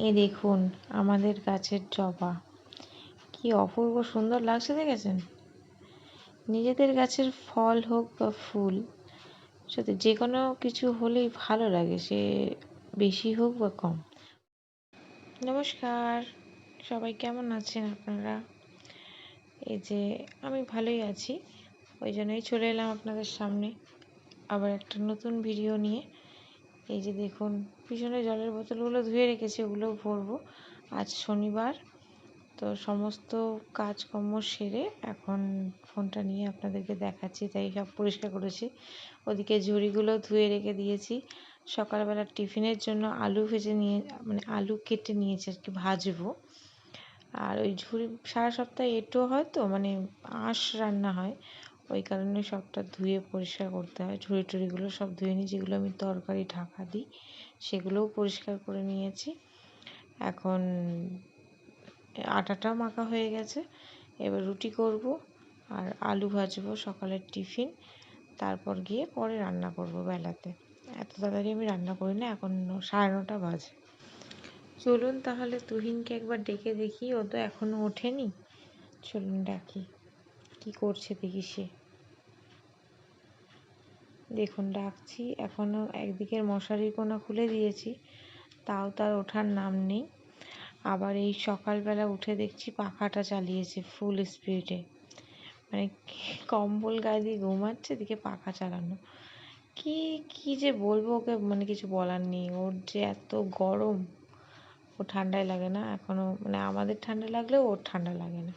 এই দেখুন, আমাদের গাছের জবা। কি অপূর্ব সুন্দর লাগছে দেখেছেন? নিজেদের গাছের ফল হোক বা ফুল সাথে যে কোনো কিছু হলেই ভালো লাগে, সে বেশি হোক বা কম। নমস্কার, সবাই কেমন আছেন আপনারা? এই যে আমি ভালোই আছি, ওই জন্যই চলে এলাম আপনাদের সামনে আবার একটা নতুন ভিডিও নিয়ে। এই যে দেখুন, পিছনে জলের বোতলগুলো ধুয়ে রেখেছি, ওগুলো ভরবো। আজ শনিবার, তো সমস্ত কাজকর্ম সেরে এখন ফোনটা নিয়ে আপনাদেরকে দেখাচ্ছি, তাই সব পরিষ্কার করেছি। ওদিকে ঝুড়িগুলো ধুয়ে রেখে দিয়েছি। সকালবেলা টিফিনের জন্য আলু ভেজে নিয়ে মানে আলু কেটে নিয়েছি আর কি, ভাজবো। আর ওই ঝুড়ি, সারা সপ্তাহে এঁটো হয় তো মানে আঁশ রান্না হয়। ওই কারণে সবটা ধুয়ে পরিষ্কার করতে হয়। ঝুড়ি টুড়িগুলো সব ধুয়ে নিই যেগুলো আমি তরকারি ঢাকা দিই, সেগুলোও পরিষ্কার করে নিয়েছি। এখন আটাটাও মাখা হয়ে গেছে, এবার রুটি করব আর আলু ভাজবো সকালের টিফিন, তারপর গিয়ে পরে রান্না করব বেলাতে। এত তাড়াতাড়ি আমি রান্না করি না, এখন সাড়ে নটা বাজে। চলুন তাহলে তুহিনকে একবার ডেকে দেখি, ও তো এখনও ওঠেনি। চলুন ডাকি, কি করছে দেখি সে। দেখুন, ডাকছি। এখনও একদিকের মশারির কোনা খুলে দিয়েছি, তাও তার ওঠার নাম নেই। আবার এই সকালবেলা উঠে দেখছি পাখাটা চালিয়েছে ফুল স্পিডে মানে কম্বল গায়ে দিয়ে ঘুমাচ্ছে, এদিকে পাখা চালানো। কি কি যে বলব ওকে মানে কিছু বলার নেই। ওর যে এত গরম, ও ঠান্ডায় লাগে না। এখনও মানে আমাদের ঠান্ডা লাগলেও ওর ঠান্ডা লাগে না।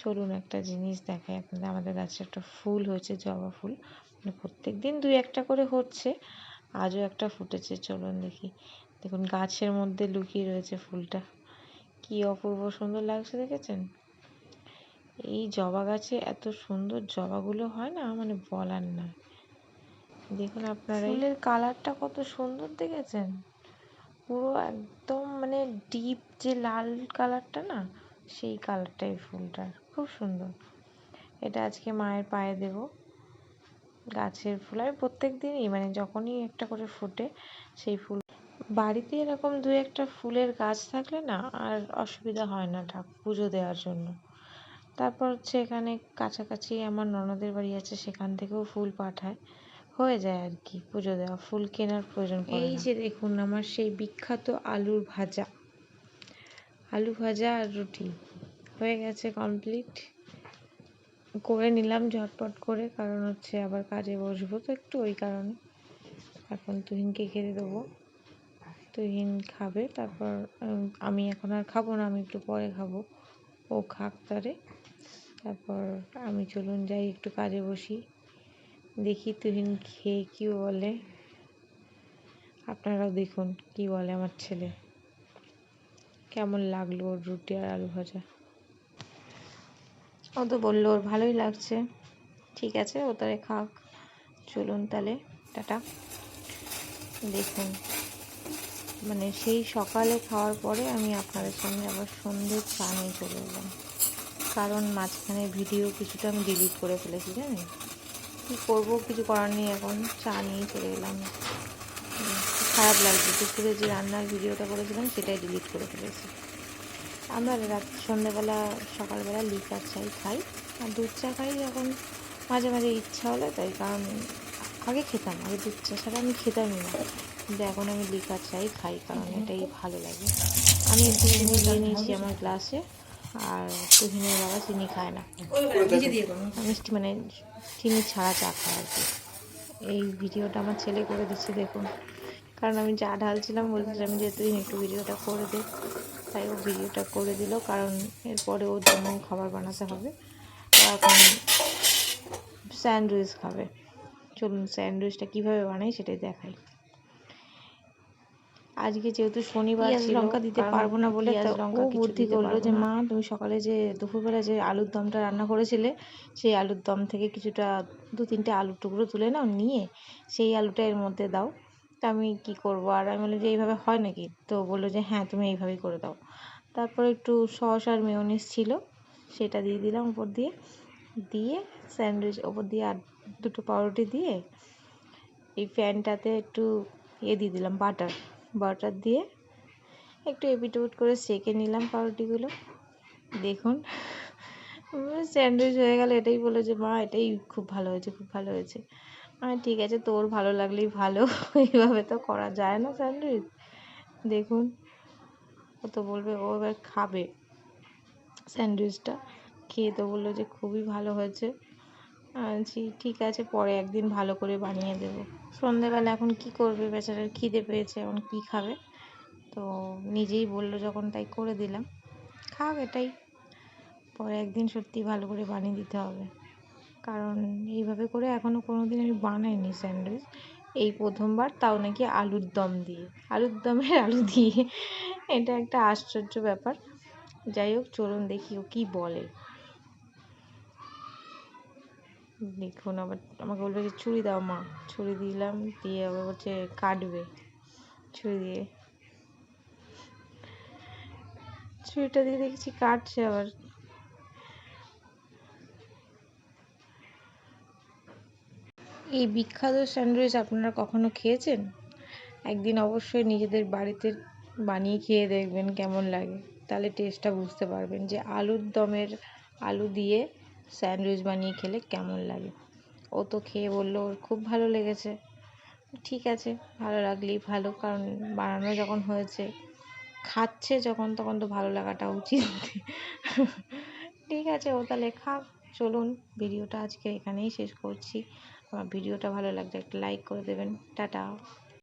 চলুন একটা জিনিস দেখাই। আপনাদের, আমাদের গাছে একটা ফুল হয়েছে, জবা ফুল। মানে প্রত্যেক দিন দুই একটা করে হচ্ছে, আজও একটা ফুটেছে। চলুন দেখি। দেখুন, গাছের মধ্যে লুকিয়ে রয়েছে ফুলটা। কি অপূর্ব সুন্দর লাগছে, দেখেছেন? এই জবা গাছে এত সুন্দর জবাগুলো হয় না? মানে বলার না। দেখুন আপনারা ফুলের কালারটা কত সুন্দর, দেখেছেন? পুরো একদম মানে ডিপ যে লাল কালারটা না সেই কালারটাই ফুলটার খুব সুন্দর। এটা আজকে মায়ের পায়ে দেব। গাছের ফুল। আমি প্রত্যেক দিনই মানে যখনই একটা করে ফোটে সেই ফুল। বাড়িতে এরকম দু একটা ফুলের গাছ থাকলে না আর অসুবিধা হয় না ঠাকুর পুজো দেওয়ার জন্য। তারপর হচ্ছে এখানে কাছাকাছি আমার ননদের বাড়ি আছে সেখান থেকেও ফুল পাঠায়। হয়ে যায় আর কি পুজো দেওয়া। ফুল কেনার প্রয়োজন পড়ে এই যে দেখুন আমার সেই বিখ্যাত আলুর ভাজা। আলু ভাজা আর রুটি। হয়ে গেছে কমপ্লিট করে নিলাম ঝটপট করে, কারণ হচ্ছে আবার কাজে বসবো তো একটু ওই কারণে। এখন তুহিনকে খেতে দেবো। তুহিন খাবে, তারপর আমি এখন আর খাব না, আমি একটু পরে খাব। ও খাক তারে। তারপর আমি চলুন যাই, একটু কাজে বসি। দেখি তুহিন খেয়ে কি বলে। আপনারাও দেখুন কি বলে আমার ছেলে। কেমন লাগল ওর রুটি আর আলু ভাজা? ও তো বলল ওর ভালোই লাগছে। ঠিক আছে ও তারে খাক। চলুন তাহলে, টাটা। দেখুন মানে সেই সকালে খাওয়ার পরে আমি আপনাদের সামনে আবার সন্ধ্যের চা নিয়ে চলে এলাম। কারণ মাঝখানে ভিডিও কিছুটা আমি ডিলিট করে ফেলেছি, জানেন? কী করব, কিছু করার নেই এখন, চা নিয়ে চলে এলাম। খারাপ লাগছে। দুপুরে যে রান্নার ভিডিওটা করেছিলাম, সেটাই ডিলিট করে ফেলেছি। আমরা রাত, সন্ধ্যাবেলা, সকালবেলা লিকার চাই খাই। আর দুধ চা খাই এখন মাঝে মাঝে ইচ্ছা হলে, তাই কারণ আগে খেতাম, আগে দুধ চা ছাড়া আমি খেতামই না। কিন্তু এখন আমি লিকার চাই খাই কারণ এটাই ভালো লাগে। আমি দিয়ে নিয়েছি আমার গ্লাসে, আর তুহিনের বাবা চিনি খায় না। মিষ্টি মানে চিনি ছাড়া চা খায় আর কি। এই ভিডিওটা আমার ছেলে করে দিচ্ছে, দেখুন। কারণ আমি যা ঢালছিলাম বলছিলাম যে তুই একটু ভিডিওটা করে দে তাই ও ভিডিওটা করে দিল। কারণ এরপরে ওর জন্য খাবার বানাতে হবে। এখন স্যান্ডউইচ খাবে। চলুন স্যান্ডউইচটা কীভাবে বানাই সেটাই দেখাই। আজকে যেহেতু শনিবার লঙ্কা দিতে পারব না বলে লঙ্কা বুদ্ধি করল যে মা তুমি সকালে যে দুপুরবেলা যে আলুর দমটা রান্না করেছিলে সেই আলুর দম থেকে কিছুটা দু তিনটে আলুর টুকরো তুলে নাও নিয়ে সেই আলুটা এর মধ্যে দাও। তা আমি কী করব? আর আমি বললাম যে, এইভাবে হয় নাকি? তো বলল যে হ্যাঁ তুমি এইভাবেই করে দাও। তারপর একটু সস আর মেয়নিস ছিল, সেটা দিয়ে দিলাম উপর দিয়ে। দিয়ে স্যান্ডউইচ ওপর দিয়ে আর দুটো পাউরুটি দিয়ে এই প্যানটাতে একটু ইয়ে দিয়ে দিলাম, বাটার। বাটার দিয়ে একটু এপিটোট করে সেকে নিলাম পাউরুটিগুলো। দেখুন, স্যান্ডউইচ হয়ে গেল, এটাই বলে যে, মা, এটাই খুব ভালো হয়েছে, খুব ভালো হয়েছে। মানে ঠিক আছে, তোর ভালো লাগলেই ভালো। এইভাবে তো করা যায় না স্যান্ডউইচ। দেখুন, ও তো বলবে ও এবার খাবে স্যান্ডউইচটা। খেয়ে তো বলল যে খুবই ভালো হয়েছে। আছি ঠিক আছে, পরে একদিন ভালো করে বানিয়ে দেব। সন্ধেবেলা এখন কি করবে বেচারার? খিদে পেয়েছে, এখন কি খাবে? তো নিজেই বলল যখন তাই করে দিলাম। খাও এটাই, পরে একদিন সত্যি ভালো করে বানিয়ে দিতে হবে। কারণ এইভাবে করে এখনও কোনো দিন আমি বানাইনি স্যান্ডউইচ। এই প্রথমবার, তাও নাকি আলুর দম দিয়ে। আলুর দমের আলু দিয়ে। এটা একটা আশ্চর্য ব্যাপার। যাই হোক, চলুন দেখি ও কী বলে। দেখুন, আবার আমাকে বলবে যে, ছুরি দাও মা। ছুরি দিলাম, দিয়ে আবার বলছে, কাটবে। ছুরি দিয়ে। ছুরিটা দিয়ে দেখছি কাটছে আবার। এই বিখ্যাত স্যান্ডউইচ আপনারা কখনো খেয়েছেন? একদিন অবশ্যই নিজেদের বাড়িতে বানিয়ে খেয়ে দেখবেন কেমন লাগে। তাহলে টেস্টটা বুঝতে পারবেন যে আলুর দমের আলু দিয়ে স্যান্ডউইচ বানিয়ে খেলে কেমন লাগে। ও তো খেয়ে বলল, ওর খুব ভালো লেগেছে। ঠিক আছে, ভালো লাগলেই ভালো, কারণ বানানো যখন হয়েছে, খাচ্ছে যখন, তখন তো ভালো লাগাটা উচিত। ঠিক আছে, ও তাহলে খাক, চলুন, ভিডিওটা আজকে এখানেই শেষ করছি। ভিডিওটা ভালো লাগলে একটা লাইক করে দেবেন। টাটা।